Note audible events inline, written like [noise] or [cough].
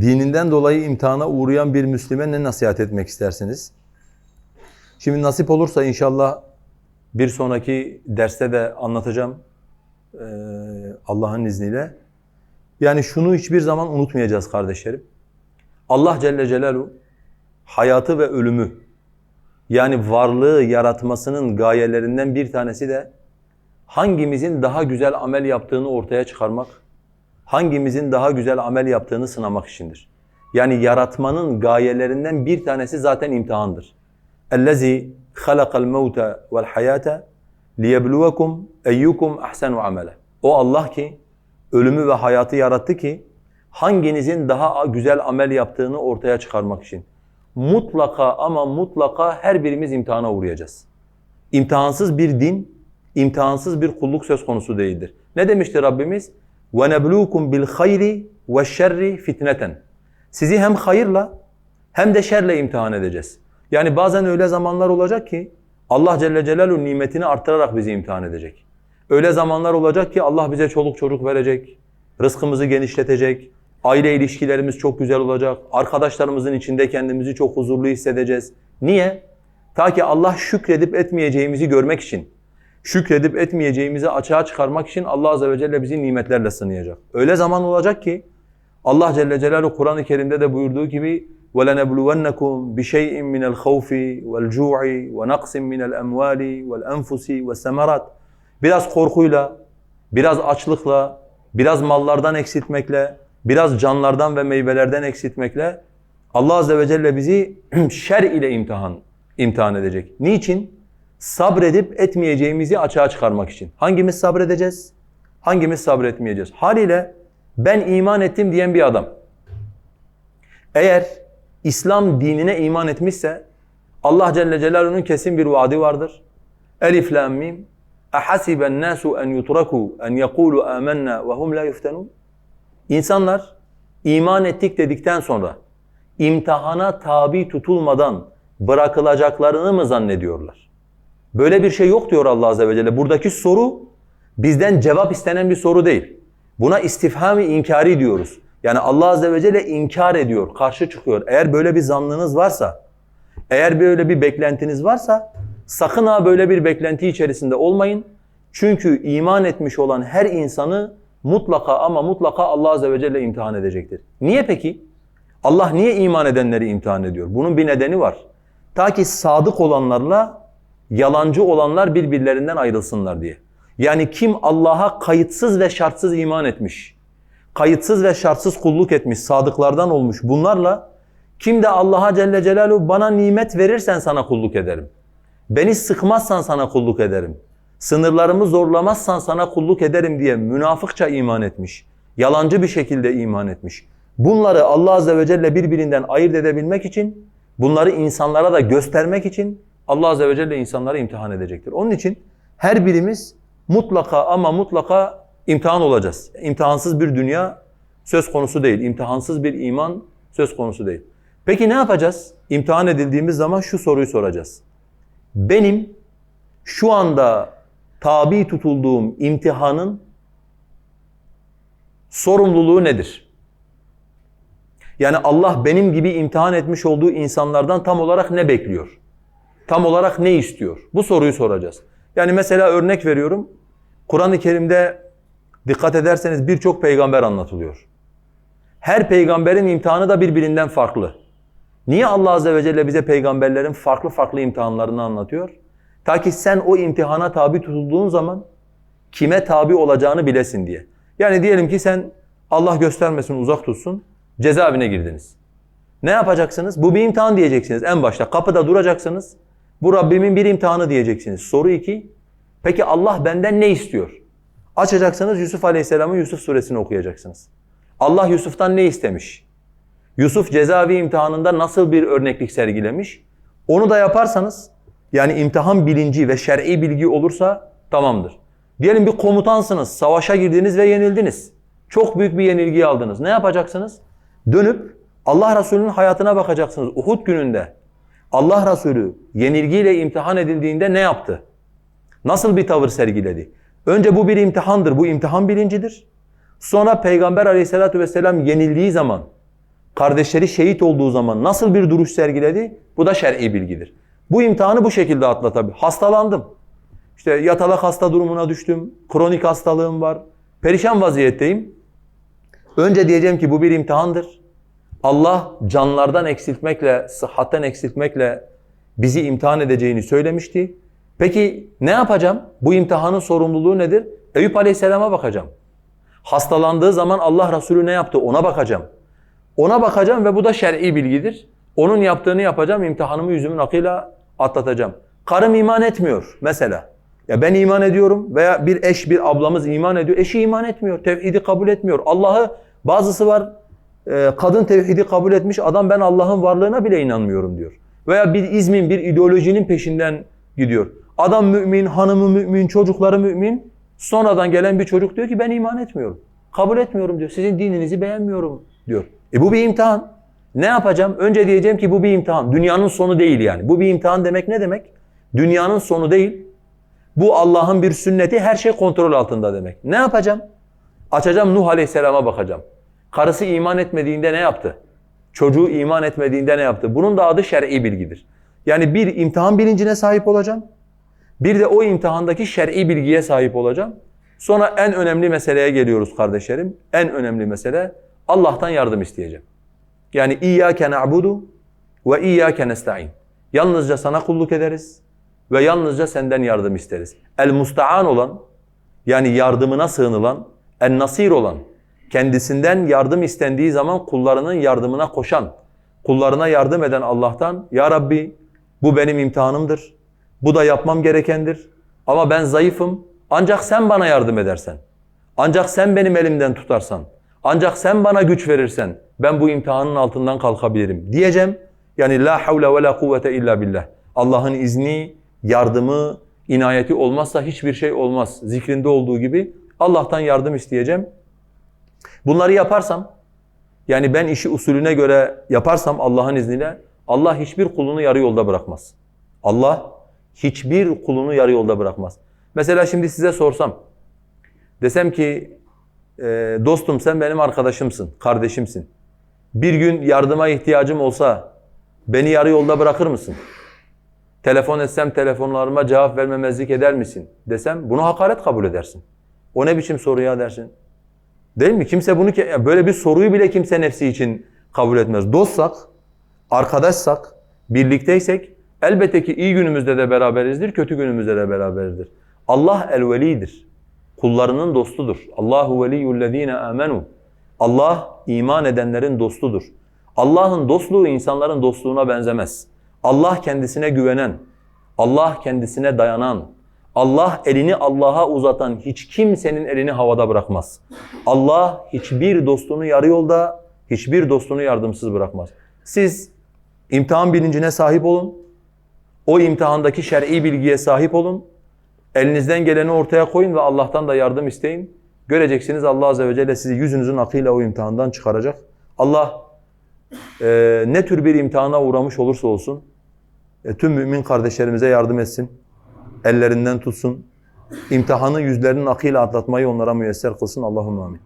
dininden dolayı imtihana uğrayan bir Müslüme ne nasihat etmek istersiniz? Şimdi nasip olursa inşallah bir sonraki derste de anlatacağım Allah'ın izniyle. Yani şunu hiçbir zaman unutmayacağız kardeşlerim. Allah Celle Celaluhu hayatı ve ölümü yani varlığı yaratmasının gayelerinden bir tanesi de hangimizin daha güzel amel yaptığını ortaya çıkarmak, hangimizin daha güzel amel yaptığını sınamak içindir. Yani yaratmanın gayelerinden bir tanesi zaten imtihandır. اَلَّذ۪ي خَلَقَ الْمَوْتَ وَالْحَيَاةَ لِيَبْلُوَكُمْ اَيُّكُمْ اَحْسَنُ عَمَلًا O Allah ki ölümü ve hayatı yarattı ki hanginizin daha güzel amel yaptığını ortaya çıkarmak için. Mutlaka ama mutlaka her birimiz imtihana uğrayacağız. İmtihansız bir din, imtihansız bir kulluk söz konusu değildir. Ne demişti Rabbimiz? وَنَبْلُوكُمْ بِالْخَيْرِ وَالشَّرِّ fitneten. Sizi hem hayırla hem de şerle imtihan edeceğiz. Yani bazen öyle zamanlar olacak ki Allah Celle Celaluhu nimetini arttırarak bizi imtihan edecek. Öyle zamanlar olacak ki Allah bize çoluk çocuk verecek, rızkımızı genişletecek, aile ilişkilerimiz çok güzel olacak, arkadaşlarımızın içinde kendimizi çok huzurlu hissedeceğiz. Niye? Ta ki Allah şükredip etmeyeceğimizi görmek için, şükredip etmeyeceğimizi açığa çıkarmak için Allah Azze ve Celle bizi nimetlerle sınayacak. Öyle zaman olacak ki Allah Celle Celaluhu Kur'an-ı Kerim'de de buyurduğu gibi وَلَنَبْلُوَنَّكُمْ بِشَيْءٍ مِنَ الْخَوْفِ وَالْجُوعِ وَنَقْصٍ مِنَ الْأَمْوَالِ وَالْأَنْفُسِ وَالسَّمَرَاتِ Biraz korkuyla, biraz açlıkla, biraz mallardan eksiltmekle, biraz canlardan ve meyvelerden eksiltmekle Allah Azze ve Celle bizi [clears throat] şer ile imtihan imtihan edecek. Niçin? Sabredip etmeyeceğimizi açığa çıkarmak için. Hangimiz sabredeceğiz? Hangimiz sabretmeyeceğiz? Haliyle ben iman ettim diyen bir adam. Eğer İslam dinine iman etmişse Allah Celle Celaluhu'nun kesin bir vaadi vardır. Elif lam mim Ehasiben nasu en yutraku en yekulu amennâ ve hum la yuftenun. İnsanlar iman ettik dedikten sonra imtihana tabi tutulmadan bırakılacaklarını mı zannediyorlar? Böyle bir şey yok diyor Allah Azze ve Celle. Buradaki soru bizden cevap istenen bir soru değil. Buna istifham-ı inkari diyoruz. Yani Allah Azze ve Celle inkar ediyor, karşı çıkıyor. Eğer böyle bir zannınız varsa, eğer böyle bir beklentiniz varsa sakın ha böyle bir beklenti içerisinde olmayın. Çünkü iman etmiş olan her insanı mutlaka ama mutlaka Allah Azze ve Celle imtihan edecektir. Niye peki? Allah niye iman edenleri imtihan ediyor? Bunun bir nedeni var. Ta ki sadık olanlarla yalancı olanlar birbirlerinden ayrılsınlar diye. Yani kim Allah'a kayıtsız ve şartsız iman etmiş, kayıtsız ve şartsız kulluk etmiş, sadıklardan olmuş bunlarla kim de Allah'a Celle Celaluhu bana nimet verirsen sana kulluk ederim. Beni sıkmazsan sana kulluk ederim. Sınırlarımı zorlamazsan sana kulluk ederim diye münafıkça iman etmiş. Yalancı bir şekilde iman etmiş. Bunları Allah Azze ve Celle birbirinden ayırt edebilmek için, bunları insanlara da göstermek için Allah Azze ve Celle insanları imtihan edecektir. Onun için her birimiz mutlaka ama mutlaka imtihan olacağız. İmtihansız bir dünya söz konusu değil. İmtihansız bir iman söz konusu değil. Peki ne yapacağız? İmtihan edildiğimiz zaman şu soruyu soracağız. Benim şu anda tabi tutulduğum imtihanın sorumluluğu nedir? Yani Allah benim gibi imtihan etmiş olduğu insanlardan tam olarak ne bekliyor? Tam olarak ne istiyor? Bu soruyu soracağız. Yani mesela örnek veriyorum. Kur'an-ı Kerim'de dikkat ederseniz birçok peygamber anlatılıyor. Her peygamberin imtihanı da birbirinden farklı. Niye Allah Azze ve Celle bize peygamberlerin farklı farklı imtihanlarını anlatıyor? Ta ki sen o imtihana tabi tutulduğun zaman kime tabi olacağını bilesin diye. Yani diyelim ki sen Allah göstermesin uzak tutsun cezaevine girdiniz. Ne yapacaksınız? Bu bir imtihan diyeceksiniz en başta. Kapıda duracaksınız. Bu Rabbimin bir imtihanı diyeceksiniz. Soru iki. Peki Allah benden ne istiyor? Açacaksınız Yusuf Aleyhisselam'ın Yusuf suresini okuyacaksınız. Allah Yusuf'tan ne istemiş? Yusuf cezaevi imtihanında nasıl bir örneklik sergilemiş? Onu da yaparsanız yani imtihan bilinci ve şer'i bilgi olursa tamamdır. Diyelim bir komutansınız, savaşa girdiniz ve yenildiniz. Çok büyük bir yenilgiyi aldınız. Ne yapacaksınız? Dönüp Allah Resulü'nün hayatına bakacaksınız. Uhud gününde Allah Resulü yenilgiyle imtihan edildiğinde ne yaptı? Nasıl bir tavır sergiledi? Önce bu bir imtihandır, bu imtihan bilincidir. Sonra Peygamber aleyhissalatü vesselam yenildiği zaman kardeşleri şehit olduğu zaman nasıl bir duruş sergiledi? Bu da şer'i bilgidir. Bu imtihanı bu şekilde atlatabilir. Hastalandım. İşte yatalak hasta durumuna düştüm. Kronik hastalığım var. Perişan vaziyetteyim. Önce diyeceğim ki bu bir imtihandır. Allah canlardan eksiltmekle, sıhhatten eksiltmekle bizi imtihan edeceğini söylemişti. Peki ne yapacağım? Bu imtihanın sorumluluğu nedir? Eyüp Aleyhisselam'a bakacağım. Hastalandığı zaman Allah Resulü ne yaptı ona bakacağım. Ona bakacağım ve bu da şer'i bilgidir. Onun yaptığını yapacağım, imtihanımı yüzümün akıyla atlatacağım. Karım iman etmiyor mesela. Ya ben iman ediyorum veya bir eş, bir ablamız iman ediyor. Eşi iman etmiyor, tevhidi kabul etmiyor. Allah'ı bazısı var, kadın tevhidi kabul etmiş, adam ben Allah'ın varlığına bile inanmıyorum diyor. Veya bir izmin, bir ideolojinin peşinden gidiyor. Adam mümin, hanımı mümin, çocukları mümin. Sonradan gelen bir çocuk diyor ki ben iman etmiyorum. Kabul etmiyorum diyor. Sizin dininizi beğenmiyorum diyor. E bu bir imtihan. Ne yapacağım? Önce diyeceğim ki bu bir imtihan. Dünyanın sonu değil yani. Bu bir imtihan demek ne demek? Dünyanın sonu değil. Bu Allah'ın bir sünneti her şey kontrol altında demek. Ne yapacağım? Açacağım Nuh Aleyhisselam'a bakacağım. Karısı iman etmediğinde ne yaptı? Çocuğu iman etmediğinde ne yaptı? Bunun da adı şer'i bilgidir. Yani bir imtihan bilincine sahip olacağım. Bir de o imtihandaki şer'i bilgiye sahip olacağım. Sonra en önemli meseleye geliyoruz kardeşlerim. En önemli mesele Allah'tan yardım isteyeceğim. Yani İyyâke na'budu ve İyyâke nesta'in. Yalnızca sana kulluk ederiz ve yalnızca senden yardım isteriz. El musta'an olan yani yardımına sığınılan, en nasir olan, kendisinden yardım istendiği zaman kullarının yardımına koşan, kullarına yardım eden Allah'tan Ya Rabbi bu benim imtihanımdır. Bu da yapmam gerekendir. Ama ben zayıfım. Ancak sen bana yardım edersen. Ancak sen benim elimden tutarsan. Ancak sen bana güç verirsen ben bu imtihanın altından kalkabilirim diyeceğim. Yani la havle ve la kuvvete illa billah. Allah'ın izni, yardımı, inayeti olmazsa hiçbir şey olmaz. Zikrinde olduğu gibi Allah'tan yardım isteyeceğim. Bunları yaparsam, yani ben işi usulüne göre yaparsam Allah'ın izniyle Allah hiçbir kulunu yarı yolda bırakmaz. Allah hiçbir kulunu yarı yolda bırakmaz. Mesela şimdi size sorsam, desem ki e, dostum sen benim arkadaşımsın, kardeşimsin. Bir gün yardıma ihtiyacım olsa beni yarı yolda bırakır mısın? Telefon etsem telefonlarıma cevap vermemezlik eder misin? Desem bunu hakaret kabul edersin. O ne biçim soru ya dersin? Değil mi? Kimse bunu ke- böyle bir soruyu bile kimse nefsi için kabul etmez. Dostsak, arkadaşsak, birlikteysek elbette ki iyi günümüzde de beraberizdir, kötü günümüzde de beraberizdir. Allah el-velidir. Kullarının dostudur. Allahu veliyyullezine amenu. Allah iman edenlerin dostudur. Allah'ın dostluğu insanların dostluğuna benzemez. Allah kendisine güvenen, Allah kendisine dayanan, Allah elini Allah'a uzatan hiç kimsenin elini havada bırakmaz. Allah hiçbir dostunu yarı yolda, hiçbir dostunu yardımsız bırakmaz. Siz imtihan bilincine sahip olun. O imtihandaki şer'i bilgiye sahip olun. Elinizden geleni ortaya koyun ve Allah'tan da yardım isteyin. Göreceksiniz Allah Azze ve Celle sizi yüzünüzün akıyla o imtihandan çıkaracak. Allah e, ne tür bir imtihana uğramış olursa olsun e, tüm mümin kardeşlerimize yardım etsin. Ellerinden tutsun. İmtihanı yüzlerinin akıyla atlatmayı onlara müyesser kılsın. Allahümme amin.